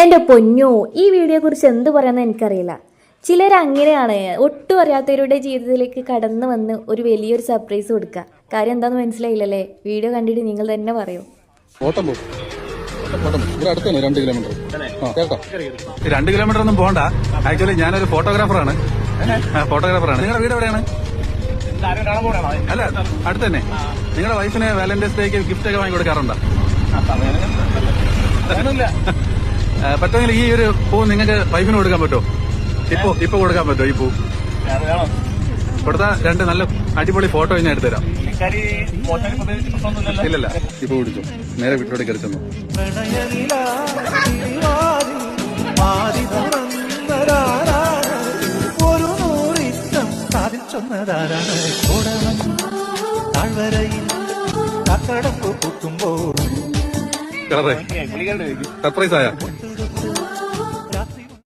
എന്റെ പൊന്നോ ഈ വീഡിയോയെക്കുറിച്ച് എന്ത് പറയാമെന്ന് എനിക്കറിയില്ല. ചിലർ അങ്ങനെയാണ്. ഒട്ടും അറിയാത്തവരുടെ ജീവിതത്തിലേക്ക് കടന്നു വന്ന് ഒരു വലിയൊരു സർപ്രൈസ് കൊടുക്കുക. കാര്യം എന്താണെന്ന് മനസ്സിലായില്ലല്ലേ? വീഡിയോ കണ്ടിട്ട് നിങ്ങൾ തന്നെ പറയൂ. രണ്ട് കിലോമീറ്റർ ഒന്നും പോകണ്ട ആക്ച്വലി ഞാനൊരു ഫോട്ടോഗ്രാഫറാണ് ഫോട്ടോഗ്രാഫറാണ് നിങ്ങളുടെ വീട് എവിടെയാണ്? അല്ല അടുത്ത് തന്നെ. നിങ്ങളുടെ വൈഫിന് വാലന്റൈൻസ് ഡേക്ക് ഗിഫ്റ്റ് ഒക്കെ വാങ്ങി കൊടുക്കാറുണ്ടോ ആ, പറ്റുമെങ്കിൽ ഈ ഒരു പൂ നിങ്ങൾക്ക് വൈഫിന് കൊടുക്കാൻ പറ്റുമോ ഇപ്പൊ ഇപ്പൊ കൊടുക്കാൻ പറ്റുമോ ഈ പൂ? കൊടുത്താ രണ്ട് നല്ല അടിപൊളി ഫോട്ടോ ഞാൻ എടുത്തുതരാം. ഇല്ലല്ല ഇപ്പൊ പിടിച്ചു. നേരെ വീട്ടിലോട്ട് കയറി ചെന്നു. ഒരു സാധിച്ചൊന്നതാരാണ് താഴ്വരയിൽ കക്കടപ്പ് സർപ്രൈസ് ആയ?